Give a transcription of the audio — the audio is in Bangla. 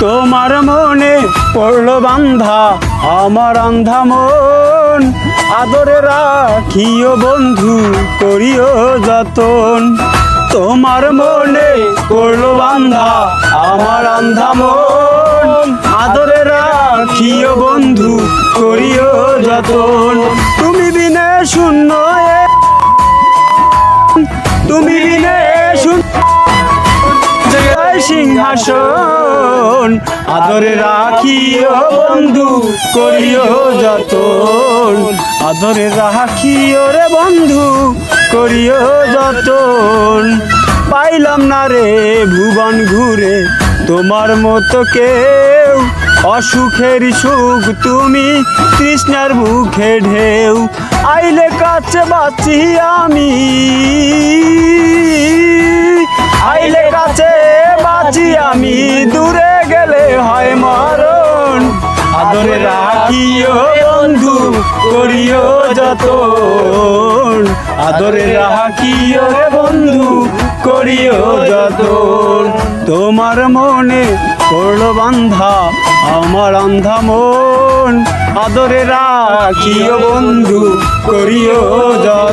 তোমার মনে পড়ল বান্ধা, আমার আন্ধা মন। আদরে রাখিও বন্ধু, করিও যতন। তোমার মনে পড়ল বান্ধা, আমার আন্ধা মন। আদরে রাখিও বন্ধু, করিও যতন। তুমি বিনে শূন্য তুমি বিনে শূন্য সিংহাসন। আদরে রাখিও বন্ধু, করিও যতন। আদরে রাখিও রে বন্ধু, করিও যতন। পাইলাম না রে ভুবন ঘুরে, তোমার মতো কেউ। অসুখের সুখ তুমি তৃষ্ণার বুকে ঢেউ। আইলে কাছে বাঁচি আমি। আমি দূরে গেলে হয় মরণ। আদরে রাখিও বন্ধু, করিও যতন। আদরে রাখিও বন্ধু, করিও যতন। তোমার মনে পড়ল বান্ধা, আমার আন্ধা মন। আদরে রাখিও বন্ধু, করিও যতন।